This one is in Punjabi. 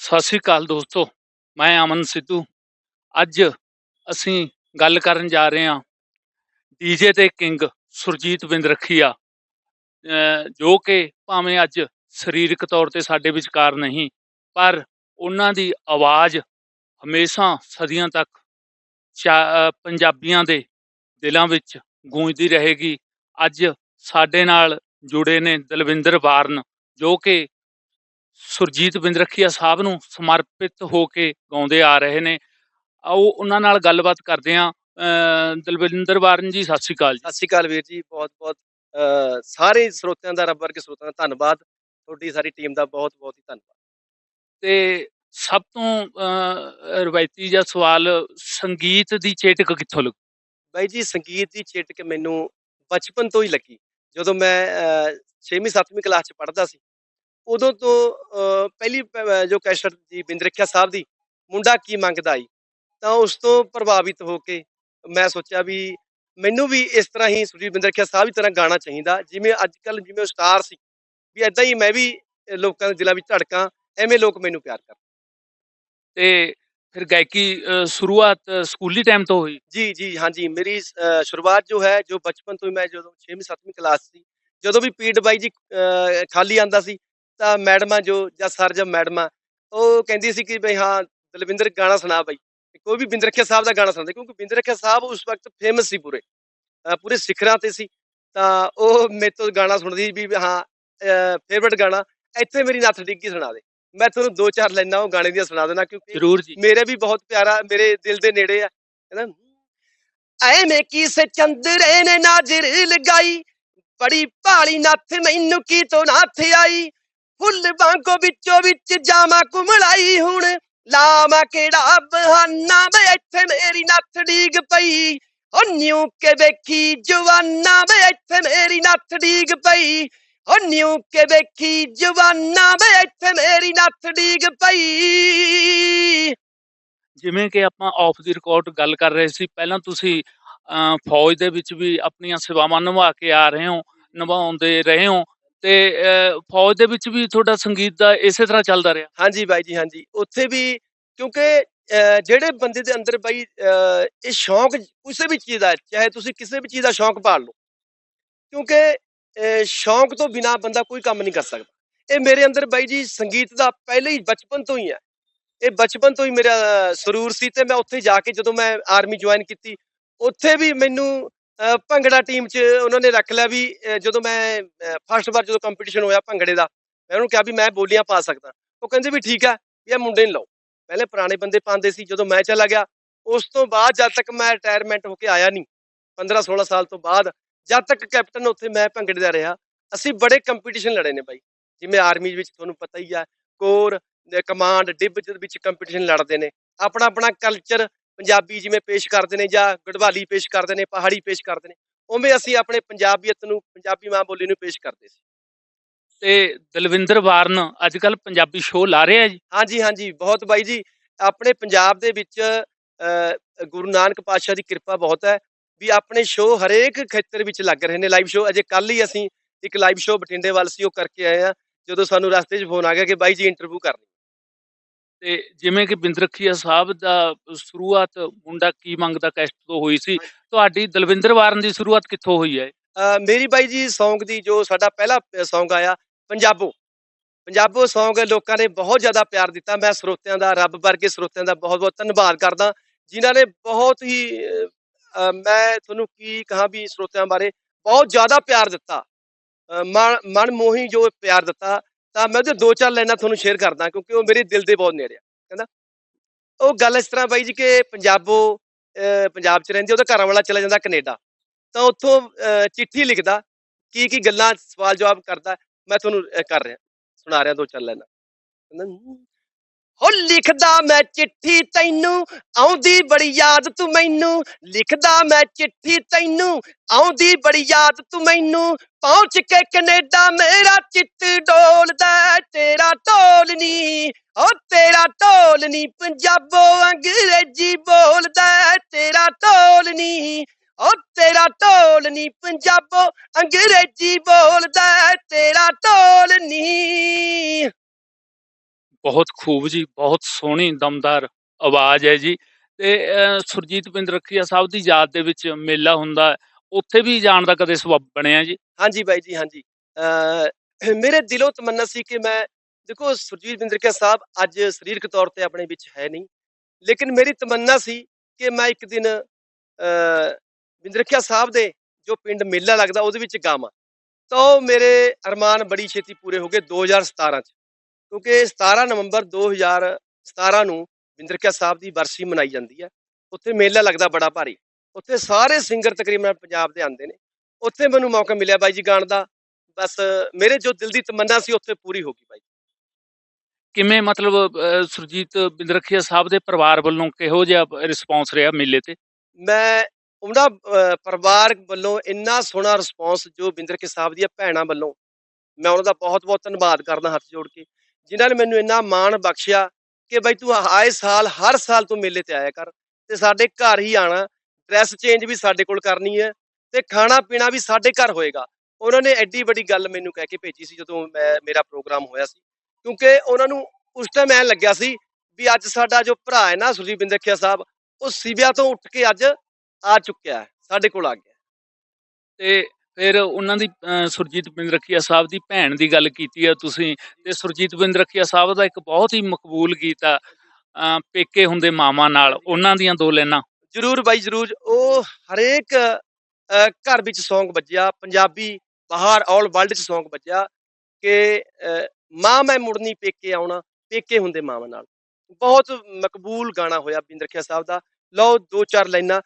ਸਤਿ ਸ੍ਰੀ ਅਕਾਲ ਦੋਸਤੋ, ਮੈਂ ਅਮਨ ਸਿੱਧੂ। ਅੱਜ ਅਸੀਂ ਗੱਲ ਕਰਨ ਜਾ ਰਹੇ ਹਾਂ ਡੀਜੇ ਤੇ ਕਿੰਗ ਸੁਰਜੀਤ ਬਿੰਦਰਖੀਆ ਜੋ ਕਿ ਭਾਵੇਂ ਅੱਜ ਸਰੀਰਕ ਤੌਰ ਤੇ ਸਾਡੇ ਵਿਚਕਾਰ ਨਹੀਂ, ਪਰ ਉਹਨਾਂ ਦੀ ਆਵਾਜ਼ ਹਮੇਸ਼ਾ ਸਦੀਆਂ ਤੱਕ ਪੰਜਾਬੀਆਂ ਦੇ ਦਿਲਾਂ ਵਿੱਚ ਗੂੰਜਦੀ ਰਹੇਗੀ। ਅੱਜ ਸਾਡੇ ਨਾਲ ਜੁੜੇ ਨੇ ਦਲਵਿੰਦਰ ਵਾਰਨ, ਜੋ ਕਿ ਸੁਰਜੀਤ ਬਿੰਦਰਖੀਆ ਸਾਹਿਬ ਨੂੰ ਸਮਰਪਿਤ ਹੋ ਕੇ ਗਾਉਂਦੇ ਆ ਰਹੇ ਨੇ। ਆਓ ਉਹਨਾਂ ਨਾਲ ਗੱਲਬਾਤ ਕਰਦੇ ਹਾਂ। ਅਹ ਦਲਵਿੰਦਰ ਬਾਰਨ ਜੀ ਸਤਿ ਸ਼੍ਰੀ ਅਕਾਲ ਜੀ। ਸਤਿ ਸ਼੍ਰੀ ਅਕਾਲ ਵੀਰ ਜੀ ਬਹੁਤ ਬਹੁਤ ਸਾਰੇ ਸਰੋਤਿਆਂ ਦਾ ਰੱਬ ਵਰਗੇ ਸਰੋਤਿਆਂ ਦਾ ਧੰਨਵਾਦ। ਤੁਹਾਡੀ ਸਾਰੀ ਟੀਮ ਦਾ ਬਹੁਤ ਬਹੁਤ ਹੀ ਧੰਨਵਾਦ। ਤੇ ਸਭ ਤੋਂ ਰਵਾਇਤੀ ਜਿਹਾ ਸਵਾਲ ਸੰਗੀਤ ਦੀ ਚੇਟਕ ਕਿੱਥੋਂ ਲੱਗੀ? ਬਾਈ ਜੀ ਸੰਗੀਤ ਦੀ ਚੇਟਕ ਮੈਨੂੰ ਬਚਪਨ ਤੋਂ ਹੀ ਲੱਗੀ। ਜਦੋਂ ਮੈਂ 6ਵੀਂ 7ਵੀਂ ਕਲਾਸ ਚ ਪੜ੍ਹਦਾ ਸੀ ਉਦੋਂ ਤੋਂ ਪਹਿਲੀ ਜੋ ਕੈਸਟ ਜੀ ਬਿੰਦਰਖਿਆ ਸਾਹਿਬ ਦੀ ਮੁੰਡਾ ਕੀ ਮੰਗਦਾ ਆਈ ਤਾਂ ਉਸ ਤੋਂ ਪ੍ਰਭਾਵਿਤ ਹੋ ਕੇ ਮੈਂ ਸੋਚਿਆ ਵੀ ਮੈਨੂੰ ਵੀ ਇਸ ਤਰ੍ਹਾਂ ਹੀ ਸੁਰਜੀਤ ਬਿੰਦਰਖਿਆ ਸਾਹਿਬ ਦੀ ਤਰ੍ਹਾਂ ਗਾਣਾ ਚਾਹੀਦਾ ਜਿਵੇਂ ਅੱਜ ਕੱਲ ਜਿਵੇਂ ਸਟਾਰ ਸੀ ਵੀ ਐਦਾਂ ਹੀ ਮੈਂ ਵੀ ਲੋਕਾਂ ਦੇ ਦਿਲਾਂ ਵਿੱਚ ਧੜਕਾਂ ਐਵੇਂ ਲੋਕ ਮੈਨੂੰ ਪਿਆਰ ਕਰਨ ਤੇ ਫਿਰ ਗਾਇਕੀ ਸ਼ੁਰੂਆਤ ਸਕੂਲੀ ਟਾਈਮ ਤੋਂ ਹੋਈ? ਜੀ ਜੀ ਹਾਂਜੀ ਮੇਰੀ ਸ਼ੁਰੂਆਤ ਜੋ ਹੈ ਜੋ ਬਚਪਨ ਤੋਂ ਹੀ ਮੈਂ ਜਦੋਂ 6ਵੀਂ 7ਵੀਂ ਕਲਾਸ ਸੀ ਜਦੋਂ ਵੀ ਪੀਡ ਬਾਈ ਜੀ ਖਾਲੀ ਆਂਦਾ ਸੀ ਤਾਂ ਮੈਡਮਾਂ ਜੋ ਜਾਂ ਸਰ ਜਾਂ ਮੈਡਮਾਂ ਉਹ ਕਹਿੰਦੀ ਸੀ ਕਿ ਬਈ ਹਾਂ ਦਲਵਿੰਦਰ ਗਾਣਾ ਸੁਣਾ ਬਾਈ। ਕੋਈ ਵੀ ਬਿੰਦਰਖਿਆ ਸਾਹਿਬ ਦਾ ਗਾਣਾ ਸੁਣਾਉਂਦੇ ਕਿਉਂਕਿ ਬਿੰਦਰਖਿਆ ਸਾਹਿਬ ਉਸ ਵਕਤ ਫੇਮਸ ਸੀ ਪੂਰੇ। ਪੂਰੇ ਸਿਖਰਾਂ ਤੇ ਸੀ। ਤਾਂ ਉਹ ਮੇਰੇ ਤੋਂ ਗਾਣਾ ਸੁਣਦੀ ਵੀ ਹਾਂ ਫੇਵਰਟ ਗਾਣਾ ਇੱਥੇ ਮੇਰੀ ਨੱਥ ਡਿੱਗੀ ਸੁਣਾ ਦੇ। ਮੈਂ ਤੁਹਾਨੂੰ ਦੋ ਚਾਰ ਲਾਈਨਾਂ ਉਹ ਗਾਣੇ ਦੀਆਂ ਸੁਣਾ ਦੇਣਾ ਕਿਉਂਕਿ ਜ਼ਰੂਰ ਜੀ। ਮੇਰੇ ਵੀ ਬਹੁਤ ਪਿਆਰਾ ਮੇਰੇ ਦਿਲ ਦੇ ਨੇੜੇ ਆ। ਕਹਿੰਦਾ ਐਵੇਂ ਕਿਸੇ ਚੰਦਰੇ ਨੇ ਨਾਜ਼ਰ ਲਗਾਈ ਬੜੀ ਭਾਲੀ ਨੱਥ ਮੈਨੂੰ ਕੀ ਤੋਂ ਨੱਥ ਆਈ। ਫੁੱਲ ਵਾਂਗੋ ਵਿੱਚੋਂ ਵਿੱਚ ਜਾਵਾਂ ਕੁਮਲਾਈ ਹੁਣ। ਲਾਵਾਂ ਕਿਹੜਾ ਬਹਾਨਾ ਵੇ ਇੱਥੇ ਮੇਰੀ ਨੱਥ ਡੀਗ ਪਈ। ਓ ਨਿਉ ਕੇ ਵੇਖੀ ਜਵਾਨਾ ਵੇ ਇੱਥੇ ਮੇਰੀ ਨੱਥ ਡੀਗ ਪਈ। ਓ ਨਿਉ ਕੇ ਵੇਖੀ ਜਵਾਨਾ ਵੇ ਇੱਥੇ ਮੇਰੀ ਨੱਥ ਡੀਗ ਪਈ। ਜਿਵੇਂ ਕਿ ਆਪਾਂ ਆਫ ਦੀ ਰਿਕਾਰਡ ਗੱਲ ਕਰ ਰਹੇ ਸੀ ਪਹਿਲਾਂ ਤੁਸੀਂ ਅਹ, ਫੌਜ ਦੇ ਵਿੱਚ ਵੀ ਆਪਣੀਆਂ ਸੇਵਾਵਾਂ ਨਿਭਾ ਕੇ ਆ ਰਹੇ ਹੋ ਨਿਭਾਉਂਦੇ ਰਹੇ ਹੋ। ਤੇ ਫੌਜ ਦੇ ਵਿੱਚ ਵੀ ਤੁਹਾਡਾ ਸੰਗੀਤ ਦਾ ਇਸੇ ਤਰ੍ਹਾਂ ਚੱਲਦਾ ਰਿਹਾ? ਹਾਂਜੀ ਬਾਈ ਜੀ, ਹਾਂਜੀ। ਉੱਥੇ ਵੀ ਕਿਉਂਕਿ ਜਿਹੜੇ ਬੰਦੇ ਦੇ ਅੰਦਰ ਬਾਈ ਇਹ ਸ਼ੌਂਕ ਕਿਸੇ ਵੀ ਚੀਜ਼ ਦਾ ਚਾਹੇ ਤੁਸੀਂ ਕਿਸੇ ਵੀ ਚੀਜ਼ ਦਾ ਸ਼ੌਂਕ ਪਾਲ ਲਓ। ਕਿਉਂਕਿ ਸ਼ੌਂਕ ਤੋਂ ਬਿਨਾ ਬੰਦਾ ਕੋਈ ਕੰਮ ਨਹੀਂ ਕਰ ਸਕਦਾ। ਇਹ ਮੇਰੇ ਅੰਦਰ ਬਾਈ ਜੀ ਸੰਗੀਤ ਦਾ ਪਹਿਲੇ ਹੀ ਬਚਪਨ ਤੋਂ ਹੀ ਹੈ। ਇਹ ਬਚਪਨ ਤੋਂ ਹੀ ਮੇਰਾ ਸਰੂਰ ਸੀ ਤੇ ਮੈਂ ਉੱਥੇ ਜਾ ਕੇ ਜਦੋਂ ਮੈਂ ਆਰਮੀ ਜੁਆਇਨ ਕੀਤੀ, ਉੱਥੇ ਵੀ ਮੈਨੂੰ ਭੰਗੜਾ ਟੀਮ 'ਚ ਉਹਨਾਂ ਨੇ ਰੱਖ ਲਿਆ ਵੀ ਜਦੋਂ ਮੈਂ ਫਸਟ ਵਾਰ ਜਦੋਂ ਕੰਪੀਟੀਸ਼ਨ ਹੋਇਆ ਭੰਗੜੇ ਦਾ, ਮੈਂ ਉਹਨੂੰ ਕਿਹਾ ਵੀ ਮੈਂ ਬੋਲੀਆਂ ਪਾ ਸਕਦਾ। ਉਹ ਕਹਿੰਦੇ ਵੀ ਠੀਕ ਆ ਇਹ ਮੁੰਡੇ ਨੂੰ ਲਓ। ਪਹਿਲੇ ਪੁਰਾਣੇ ਬੰਦੇ ਪਾਉਂਦੇ ਸੀ, ਜਦੋਂ ਮੈਂ ਚਲਾ ਗਿਆ, ਉਸ ਤੋਂ ਬਾਅਦ ਜਦ ਤੱਕ ਮੈਂ ਰਿਟਾਇਰਮੈਂਟ ਹੋ ਕੇ ਆਇਆ ਨਹੀਂ 15 16 ਸਾਲ ਤੋਂ ਬਾਅਦ, ਜਦ ਤੱਕ ਕੈਪਟਨ ਉੱਥੇ ਮੈਂ ਭੰਗੜੇ ਦਾ ਰਿਹਾ, ਅਸੀਂ ਬੜੇ ਕੰਪੀਟੀਸ਼ਨ ਲੜੇ ਨੇ ਬਾਈ। ਜਿਵੇਂ ਆਰਮੀ ਵਿੱਚ ਤੁਹਾਨੂੰ ਪਤਾ ਹੀ ਆ, ਕੋਰ ਕਮਾਂਡ ਡਿਬ ਦੇ ਵਿੱਚ ਕੰਪੀਟੀਸ਼ਨ ਲੜਦੇ ਨੇ। ਆਪਣਾ ਆਪਣਾ ਕਲਚਰ ਪੰਜਾਬੀ ਜਿਵੇਂ ਪੇਸ਼ ਕਰਦੇ ਨੇ ਜਾਂ ਗੜਵਾਲੀ ਪੇਸ਼ ਕਰਦੇ ਨੇ ਪਹਾੜੀ ਪੇਸ਼ ਕਰਦੇ ਨੇ ਉਵੇਂ ਅਸੀਂ ਆਪਣੇ ਪੰਜਾਬੀਅਤ ਨੂੰ ਪੰਜਾਬੀ ਮਾਂ ਬੋਲੀ ਨੂੰ ਪੇਸ਼ ਕਰਦੇ ਸੀ। ਤੇ ਦਲਵਿੰਦਰ ਬਾਰਨ ਅੱਜ ਕੱਲ ਪੰਜਾਬੀ ਸ਼ੋਅ ਲਾ ਰਿਹਾ ਜੀ? ਹਾਂਜੀ ਹਾਂਜੀ ਬਹੁਤ ਬਾਈ ਜੀ ਆਪਣੇ ਪੰਜਾਬ ਦੇ ਵਿੱਚ ਗੁਰੂ ਨਾਨਕ ਪਾਤਸ਼ਾਹ ਦੀ ਕਿਰਪਾ ਬਹੁਤ ਹੈ ਵੀ ਆਪਣੇ ਸ਼ੋਅ ਹਰੇਕ ਖੇਤਰ ਵਿੱਚ ਲੱਗ ਰਹੇ ਨੇ ਲਾਈਵ ਸ਼ੋਅ ਅਜੇ ਕੱਲ ਹੀ ਅਸੀਂ ਇੱਕ ਲਾਈਵ ਸ਼ੋਅ ਬਠਿੰਡੇ ਵੱਲ ਸੀ ਉਹ ਕਰਕੇ ਆਏ ਆ ਜਦੋਂ ਸਾਨੂੰ ਰਸਤੇ 'ਚ ਫੋਨ ਆ ਗਿਆ ਕਿ ਬਾਈ ਜੀ ਇੰਟਰਵਿਊ ਕਰਨੀ। ਤੇ ਜਿਵੇਂ ਕਿ ਬਿੰਦਰਖੀਆ ਸਾਹਿਬ ਦਾ ਸ਼ੁਰੂਆਤ ਮੁੰਡਾ ਕੀ ਮੰਗਦਾ ਕੈਸਟ ਤੋਂ ਹੋਈ ਸੀ ਤੁਹਾਡੀ ਦਲਵਿੰਦਰ ਬਾਰਨ ਦੀ ਸ਼ੁਰੂਆਤ ਕਿੱਥੋਂ ਹੋਈ ਹੈ? ਮੇਰੀ ਬਾਈ ਜੀ Song ਦੀ ਜੋ ਸਾਡਾ ਪਹਿਲਾ Song ਆਇਆ ਪੰਜਾਬੋ। ਪੰਜਾਬੋ Song ਲੋਕਾਂ ਨੇ ਬਹੁਤ ਜ਼ਿਆਦਾ ਪਿਆਰ ਦਿੱਤਾ ਮੈਂ ਸਰੋਤਿਆਂ ਦਾ ਰੱਬ ਵਰਗੇ ਸਰੋਤਿਆਂ ਦਾ ਬਹੁਤ ਬਹੁਤ ਧੰਨਵਾਦ ਕਰਦਾ ਜਿਨ੍ਹਾਂ ਨੇ ਬਹੁਤ ਹੀ ਮੈਂ ਤੁਹਾਨੂੰ ਕੀ ਕਹਾਂ ਵੀ ਸਰੋਤਿਆਂ ਬਾਰੇ ਬਹੁਤ ਜ਼ਿਆਦਾ ਪਿਆਰ ਦਿੱਤਾ। ਮਨ ਮਨ ਮੋਹੀ ਜੋ ਪਿਆਰ ਦਿੱਤਾ ਤਾਂ ਮੈਂ ਉਹਦੇ ਦੋ ਚਾਰ ਲਾਈਨਾਂ ਤੁਹਾਨੂੰ ਸ਼ੇਅਰ ਕਰਦਾ, ਕਿਉਂਕਿ ਉਹ ਮੇਰੇ ਦਿਲ ਦੇ ਬਹੁਤ ਨੇੜੇ ਆ, ਕਹਿੰਦਾ। ਉਹ ਗੱਲ ਇਸ ਤਰ੍ਹਾਂ ਬਾਈ ਜੀ ਕਿ ਪੰਜਾਬੋ ਪੰਜਾਬ 'ਚ ਰਹਿੰਦੀ, ਉਹਦਾ ਘਰ ਵਾਲਾ ਚਲਾ ਜਾਂਦਾ ਕੈਨੇਡਾ। ਤਾਂ ਉੱਥੋਂ ਚਿੱਠੀ ਲਿਖਦਾ, ਕੀ ਕੀ ਗੱਲਾਂ ਸਵਾਲ ਜਵਾਬ ਕਰਦਾ, ਮੈਂ ਤੁਹਾਨੂੰ ਕਰ ਰਿਹਾ, ਸੁਣਾ ਰਿਹਾ ਦੋ ਚਾਰ ਲਾਈਨਾਂ। ਕਹਿੰਦਾ, ਹੋ। ਲਿਖਦਾ ਮੈਂ ਚਿੱਠੀ ਤੈਨੂੰ, ਆਉਂਦੀ ਬੜੀ ਯਾਦ ਤੂੰ ਮੈਨੂੰ। ਲਿਖਦਾ ਮੈਂ ਚਿੱਠੀ ਤੈਨੂੰ, ਆਉਂਦੀ ਬੜੀ ਯਾਦ ਤੂੰ ਮੈਨੂੰ। ਪਹੁੰਚ ਕੇ ਕੈਨੇਡਾ ਮੇਰਾ ਚਿੱਤ ਤੇਰਾ ਢੋਲ ਨੀ ਪੰਜਾਬੋ ਅੰਗਰੇਜ਼ੀ ਬੋਲਦਾ ਤੇਰਾ ਢੋਲ ਨੀ। ਓ ਤੇਰਾ ਢੋਲ ਨੀ ਪੰਜਾਬੋ ਅੰਗਰੇਜ਼ੀ ਬੋਲਦਾ ਤੇਰਾ ਢੋਲ ਨੀ। ਬਹੁਤ ਖੂਬ ਜੀ ਬਹੁਤ ਸੋਹਣੀ ਦਮਦਾਰ ਆਵਾਜ਼ ਹੈ ਜੀ। ਤੇ ਸੁਰਜੀਤ ਬਿੰਦ ਰੱਖੀਆ ਸਾਹਿਬ ਦੀ ਯਾਦ ਦੇ ਵਿੱਚ ਮੇਲਾ ਹੁੰਦਾ। ਉੱਥੇ ਵੀ ਜਾਣ ਦਾ ਕਦੇ ਸਬੱਬ ਬਣਿਆ ਜੀ? ਹਾਂਜੀ ਬਾਈ ਜੀ ਹਾਂਜੀ। ਮੇਰੇ ਦਿਲੋਂ ਤਮੰਨਾ ਸੀ ਕਿ ਮੈਂ ਦੇਖੋ ਸੁਰਜੀਤ ਬਿੰਦਰਕਿਆ ਸਾਹਿਬ ਅੱਜ ਸਰੀਰਕ ਤੌਰ ਤੇ ਆਪਣੇ ਵਿੱਚ ਹੈ ਨਹੀਂ, ਲੇਕਿਨ ਮੇਰੀ ਤਮੰਨਾ ਸੀ ਕਿ ਮੈਂ ਇੱਕ ਦਿਨ, ਅਹ ਸਾਹਿਬ ਦੇ ਜੋ ਪਿੰਡ ਮੇਲਾ ਲੱਗਦਾ ਉਹਦੇ ਵਿੱਚ ਗਾਵਾਂ। ਤਾਂ ਉਹ ਮੇਰੇ ਅਰਮਾਨ ਬੜੀ ਛੇਤੀ ਪੂਰੇ ਹੋ ਗਏ 2017 ਚ, ਕਿਉਂਕਿ 17 ਨਵੰਬਰ 2017 ਨੂੰ ਬਿੰਦਰਕਿਆ ਸਾਹਿਬ ਦੀ ਵਰਸੀ ਮਨਾਈ ਜਾਂਦੀ ਹੈ। ਉੱਥੇ ਮੇਲਾ ਲੱਗਦਾ ਬੜਾ ਭਾਰੀ। ਉੱਥੇ ਸਾਰੇ ਸਿੰਗਰ ਤਕਰੀਬਨ ਪੰਜਾਬ ਦੇ ਆਉਂਦੇ ਨੇ। ਉੱਥੇ ਮੈਨੂੰ ਮੌਕਾ ਮਿਲਿਆ ਬਾਈ ਜੀ ਗਾਣ ਦਾ। ਬਸ ਮੇਰੇ ਜੋ ਦਿਲ ਦੀ ਤਮੰਨਾ ਸੀ ਉੱਥੇ ਪੂਰੀ ਹੋ ਗਈ ਬਾਈ ਕਿਵੇਂ ਮਤਲਬ ਸੁਰਜੀਤ ਬਿੰਦ ਸਾਹਿਬ ਦੇ ਪਰਿਵਾਰ ਵੱਲੋਂ ਕਿਹੋ ਜਿਹਾ ਰਿਸਪੌਂਸ ਰਿਹਾ ਮੇਲੇ ਤੇ? ਮੈਂ, ਉਹਨਾਂ ਪਰਿਵਾਰ ਵੱਲੋਂ ਇੰਨਾ ਸੋਹਣਾ ਰਿਸਪੌਂਸ ਜੋ ਬਿੰਦਰ ਸਾਹਿਬ ਦੀਆਂ ਭੈਣਾਂ ਵੱਲੋਂ, ਮੈਂ ਉਹਨਾਂ ਦਾ ਬਹੁਤ ਬਹੁਤ ਧੰਨਵਾਦ ਕਰਦਾ ਹੱਥ ਜੋੜ ਕੇ, ਜਿਨ੍ਹਾਂ ਨੇ ਮੈਨੂੰ ਇੰਨਾ ਮਾਣ ਬਖਸ਼ਿਆ ਕਿ ਬਈ ਤੂੰ ਆਏ ਸਾਲ, ਹਰ ਸਾਲ ਤੂੰ ਮੇਲੇ ਤੇ ਆਇਆ ਕਰ ਤੇ ਸਾਡੇ ਘਰ ਹੀ ਆਣਾ ਡਰੈਸ ਚੇਂਜ ਵੀ ਸਾਡੇ ਕੋਲ ਕਰਨੀ ਹੈ ਤੇ ਖਾਣਾ ਪੀਣਾ ਵੀ ਸਾਡੇ ਘਰ ਹੋਏਗਾ। ਉਹਨਾਂ ਨੇ ਐਡੀ ਵੱਡੀ ਗੱਲ ਮੈਨੂੰ ਕਹਿ ਕੇ ਭੇਜੀ ਸੀ ਜਦੋਂ ਮੈਂ, ਮੇਰਾ ਪ੍ਰੋਗਰਾਮ ਹੋਇਆ ਸੀ। ਕਿਉਂਕਿ ਉਹਨਾਂ ਨੂੰ ਉਸ ਟਾਈਮ ਐਂ ਲੱਗਿਆ ਸੀ ਵੀ ਅੱਜ ਸਾਡਾ ਜੋ ਭਰਾ ਹੈ ਨਾ ਸੁਰਜੀਤ ਬਿੰਦਰਖਿਆ ਸਾਹਿਬ ਉਹ ਸਿਵਿਆ ਤੋਂ ਉੱਠ ਕੇ ਅੱਜ ਆ ਚੁੱਕਿਆ ਹੈ ਸਾਡੇ ਕੋਲ ਆ ਗਿਆ ਤੇ ਫਿਰ ਉਹਨਾਂ ਦੀ ਸੁਰਜੀਤ ਬਿੰਦ ਰੱਖੀਆ ਸਾਹਿਬ ਦੀ ਭੈਣ ਦੀ ਗੱਲ ਕੀਤੀ ਆ ਤੁਸੀਂ ਤੇ ਸੁਰਜੀਤ ਬਿੰਦ ਰੱਖੀਆ ਸਾਹਿਬ ਦਾ ਇੱਕ ਬਹੁਤ ਹੀ ਮਕਬੂਲ ਗੀਤ ਆ ਪੇਕੇ ਹੁੰਦੇ ਮਾਵਾਂ ਨਾਲ ਉਹਨਾਂ ਦੀਆਂ ਦੋ ਲਾਈਨਾਂ। ਜਰੂਰ ਬਾਈ ਜਰੂਰ ਉਹ ਹਰੇਕ ਘਰ ਵਿੱਚ Song ਵੱਜਿਆ ਪੰਜਾਬੀ ਬਾਹਰ ਆਲ ਵਰਲਡ ਚ Song ਵੱਜਿਆ ਕਿ ਮਾਂ ਮੈਂ ਮੁੜਨੀ ਪੇਕੇ ਆਉਣਾ, ਪੇਕੇ ਹੁੰਦੇ ਮਾਵਾਂ ਨਾਲ। ਬਹੁਤ ਮਕਬੂਲ ਗਾਣਾ ਹੋਇਆ ਬਿੰਦਰ ਖਿਆ ਸਾਹਿਬ ਦਾ। ਲਓ ਦੋ ਚਾਰ ਲਾਈਨਾਂ।